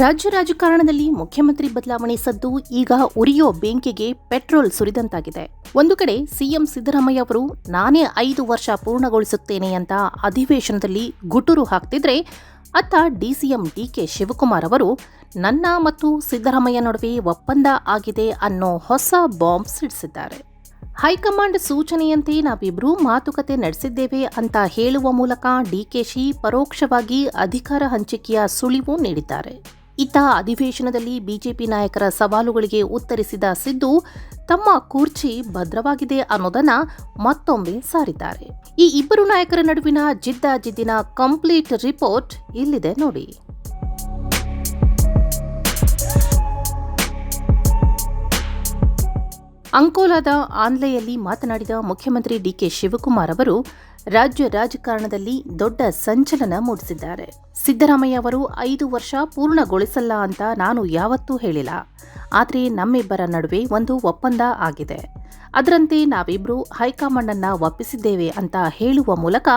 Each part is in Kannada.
ರಾಜ್ಯ ರಾಜಕಾರಣದಲ್ಲಿ ಮುಖ್ಯಮಂತ್ರಿ ಬದಲಾವಣೆ ಸದ್ದು ಈಗ ಉರಿಯೋ ಬೆಂಕಿಗೆ ಪೆಟ್ರೋಲ್ ಸುರಿದಂತಾಗಿದೆ. ಒಂದು ಕಡೆ ಸಿಎಂ ಸಿದ್ದರಾಮಯ್ಯ ಅವರು, ನಾನೇ ಐದು ವರ್ಷ ಪೂರ್ಣಗೊಳಿಸುತ್ತೇನೆ ಅಂತ ಅಧಿವೇಶನದಲ್ಲಿ ಗುಟುರು ಹಾಕ್ತಿದ್ರೆ, ಅತ್ತ ಡಿಸಿಎಂ ಡಿಕೆ ಶಿವಕುಮಾರ್ ಅವರು, ನನ್ನ ಮತ್ತು ಸಿದ್ದರಾಮಯ್ಯ ನಡುವೆ ಒಪ್ಪಂದ ಆಗಿದೆ ಅನ್ನೋ ಹೊಸ ಬಾಂಬ್ ಸಿಡಿಸಿದ್ದಾರೆ. ಹೈಕಮಾಂಡ್ ಸೂಚನೆಯಂತೆ ನಾವಿಬ್ರೂ ಮಾತುಕತೆ ನಡೆಸಿದ್ದೇವೆ ಅಂತ ಹೇಳುವ ಮೂಲಕ ಡಿಕೆಶಿ ಪರೋಕ್ಷವಾಗಿ ಅಧಿಕಾರ ಹಂಚಿಕೆಯ ಸುಳಿವು ನೀಡಿದ್ದಾರೆ. ಇತ್ತ ಅಧಿವೇಶನದಲ್ಲಿ ಬಿಜೆಪಿ ನಾಯಕರ ಸವಾಲುಗಳಿಗೆ ಉತ್ತರಿಸಿದ ಸಿದ್ದು, ತಮ್ಮ ಕುರ್ಚಿ ಭದ್ರವಾಗಿದೆ ಅನ್ನೋದನ್ನ ಮತ್ತೊಮ್ಮೆ ಸಾರಿದ್ದಾರೆ. ಈ ಇಬ್ಬರು ನಾಯಕರ ನಡುವಿನ ಜಿದ್ದಾಜಿದ್ದಿನ ಕಂಪ್ಲೀಟ್ ರಿಪೋರ್ಟ್ ಇಲ್ಲಿದೆ ನೋಡಿ. ಅಂಕೋಲಾದ ಆನ್ಲೆಯಲ್ಲಿ ಮಾತನಾಡಿದ ಮುಖ್ಯಮಂತ್ರಿ ಡಿಕೆ ಶಿವಕುಮಾರ್ ಅವರು, ರಾಜ್ಯ ರಾಜಕಾರಣದಲ್ಲಿ ದೊಡ್ಡ ಸಂಚಲನ ಮೂಡಿಸಿದ್ದಾರೆ. ಸಿದ್ದರಾಮಯ್ಯ ಅವರು ಐದು ವರ್ಷ ಪೂರ್ಣಗೊಳಿಸಲ್ಲ ಅಂತ ನಾನು ಯಾವತ್ತೂ ಹೇಳಿಲ್ಲ. ಆದರೆ ನಮ್ಮಿಬ್ಬರ ನಡುವೆ ಒಂದು ಒಪ್ಪಂದ ಆಗಿದೆ. ಅದರಂತೆ ನಾವಿಬ್ಬರು ಹೈಕಮಾಂಡನ್ನು ಒಪ್ಪಿಸಿದ್ದೇವೆ ಅಂತ ಹೇಳುವ ಮೂಲಕ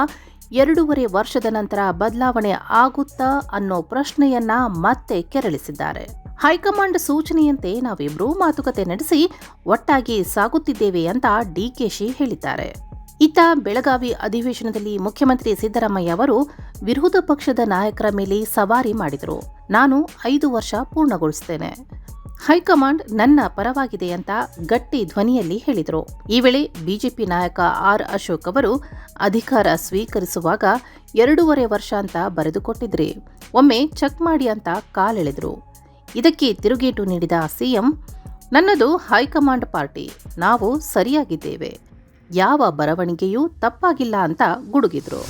ಎರಡೂವರೆ ವರ್ಷದ ನಂತರ ಬದಲಾವಣೆ ಆಗುತ್ತಾ ಅನ್ನೋ ಪ್ರಶ್ನೆಯನ್ನ ಮತ್ತೆ ಕೆರಳಿಸಿದ್ದಾರೆ. ಹೈಕಮಾಂಡ್ ಸೂಚನೆಯಂತೆ ನಾವಿಬ್ಬರೂ ಮಾತುಕತೆ ನಡೆಸಿ ಒಟ್ಟಾಗಿ ಸಾಗುತ್ತಿದ್ದೇವೆ ಅಂತ ಡಿಕೆಶಿ ಹೇಳಿದ್ದಾರೆ. ಇತ್ತ ಬೆಳಗಾವಿ ಅಧಿವೇಶನದಲ್ಲಿ ಮುಖ್ಯಮಂತ್ರಿ ಸಿದ್ದರಾಮಯ್ಯ ಅವರು ವಿರೋಧ ಪಕ್ಷದ ನಾಯಕರ ಮೇಲೆ ಸವಾರಿ ಮಾಡಿದರು. ನಾನು ಐದು ವರ್ಷ ಪೂರ್ಣಗೊಳಿಸುತ್ತೇನೆ ಹೈಕಮಾಂಡ್ ನನ್ನ ಪರವಾಗಿದೆ ಅಂತ ಗಟ್ಟಿ ಧ್ವನಿಯಲ್ಲಿ ಹೇಳಿದರು. ಈ ವೇಳೆ ಬಿಜೆಪಿ ನಾಯಕ ಆರ್ ಅಶೋಕ್ ಅವರು ಅಧಿಕಾರ ಸ್ವೀಕರಿಸುವಾಗ ಎರಡೂವರೆ ವರ್ಷ ಅಂತ ಬರೆದುಕೊಟ್ಟಿದ್ರಿ. ಒಮ್ಮೆ ಚೆಕ್ ಮಾಡಿ ಅಂತ ಕಾಲೆಳೆದರು. ಇದಕ್ಕೆ ತಿರುಗೇಟು ನೀಡಿದ ಸಿಎಂ, ನನ್ನದು ಹೈಕಮಾಂಡ್ ಪಾರ್ಟಿ, ನಾವು ಸರಿಯಾಗಿದ್ದೇವೆ. ಯಾವ ಬರವಣಿಗೆಯೂ ತಪ್ಪಾಗಿಲ್ಲ ಅಂತ ಗುಡುಗಿದ್ರು.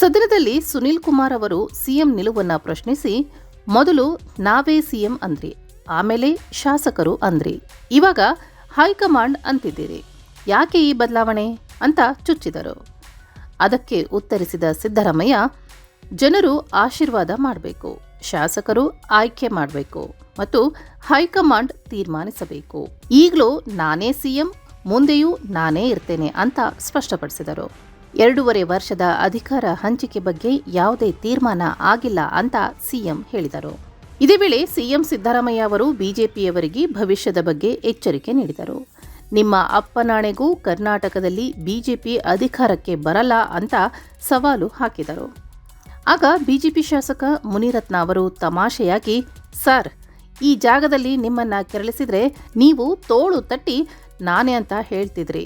ಸದನದಲ್ಲಿ ಸುನೀಲ್ ಕುಮಾರ್ ಅವರು ಸಿಎಂ ನಿಲುವನ್ನ ಪ್ರಶ್ನಿಸಿ, ಮೊದಲು ನಾವೇ ಸಿಎಂ ಅಂದ್ರಿ, ಆಮೇಲೆ ಶಾಸಕರು ಅಂದ್ರಿ. ಇವಾಗ ಹೈಕಮಾಂಡ್ ಅಂತಿದ್ದೀರಿ, ಯಾಕೆ ಈ ಬದಲಾವಣೆ? ಅಂತ ಚುಚ್ಚಿದರು. ಅದಕ್ಕೆ ಉತ್ತರಿಸಿದ ಸಿದ್ದರಾಮಯ್ಯ, ಜನರು ಆಶೀರ್ವಾದ ಮಾಡಬೇಕು, ಶಾಸಕರು ಆಯ್ಕೆ ಮಾಡಬೇಕು ಮತ್ತು ಹೈಕಮಾಂಡ್ ತೀರ್ಮಾನಿಸಬೇಕು. ಈಗಲೂ ನಾನೇ ಸಿಎಂ, ಮುಂದೆಯೂ ನಾನೇ ಇರ್ತೇನೆ ಅಂತ ಸ್ಪಷ್ಟಪಡಿಸಿದರು. ಎರಡೂವರೆ ವರ್ಷದ ಅಧಿಕಾರ ಹಂಚಿಕೆ ಬಗ್ಗೆ ಯಾವುದೇ ತೀರ್ಮಾನ ಆಗಿಲ್ಲ ಅಂತ ಸಿಎಂ ಹೇಳಿದರು. ಇದೇ ವೇಳೆ ಸಿಎಂ ಸಿದ್ದರಾಮಯ್ಯ ಅವರು ಬಿಜೆಪಿಯವರಿಗೆ ಭವಿಷ್ಯದ ಬಗ್ಗೆ ಎಚ್ಚರಿಕೆ ನೀಡಿದರು. ನಿಮ್ಮ ಅಪ್ಪನಾಣೆಗೂ ಕರ್ನಾಟಕದಲ್ಲಿ ಬಿಜೆಪಿ ಅಧಿಕಾರಕ್ಕೆ ಬರಲ್ಲ ಅಂತ ಸವಾಲು ಹಾಕಿದರು. ಆಗ ಬಿಜೆಪಿ ಶಾಸಕ ಮುನಿರತ್ನ ಅವರು ತಮಾಷೆಯಾಗಿ, ಸರ್, ಈ ಜಾಗದಲ್ಲಿ ನಿಮ್ಮನ್ನ ಕೆರಳಿಸಿದ್ರೆ ನೀವು ತೋಳು ತಟ್ಟಿ ನಾನೇ ಅಂತ ಹೇಳ್ತಿದ್ರಿ.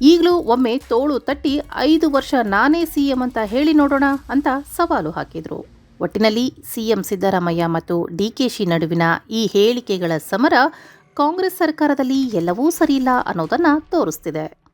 ಈಗಲೂ ಒಮ್ಮೆ ತೋಳು ತಟ್ಟಿ ಐದು ವರ್ಷ ನಾನೇ ಸಿಎಂ ಅಂತ ಹೇಳಿ ನೋಡೋಣ ಅಂತ ಸವಾಲು ಹಾಕಿದರು. ಒಟ್ಟಿನಲ್ಲಿ ಸಿಎಂ ಸಿದ್ದರಾಮಯ್ಯ ಮತ್ತು ಡಿಕೆಶಿ ನಡುವಿನ ಈ ಹೇಳಿಕೆಗಳ ಸಮರ ಕಾಂಗ್ರೆಸ್ ಸರ್ಕಾರದಲ್ಲಿ ಎಲ್ಲವೂ ಸರಿಯಿಲ್ಲ ಅನ್ನೋದನ್ನು ತೋರಿಸ್ತಿದೆ.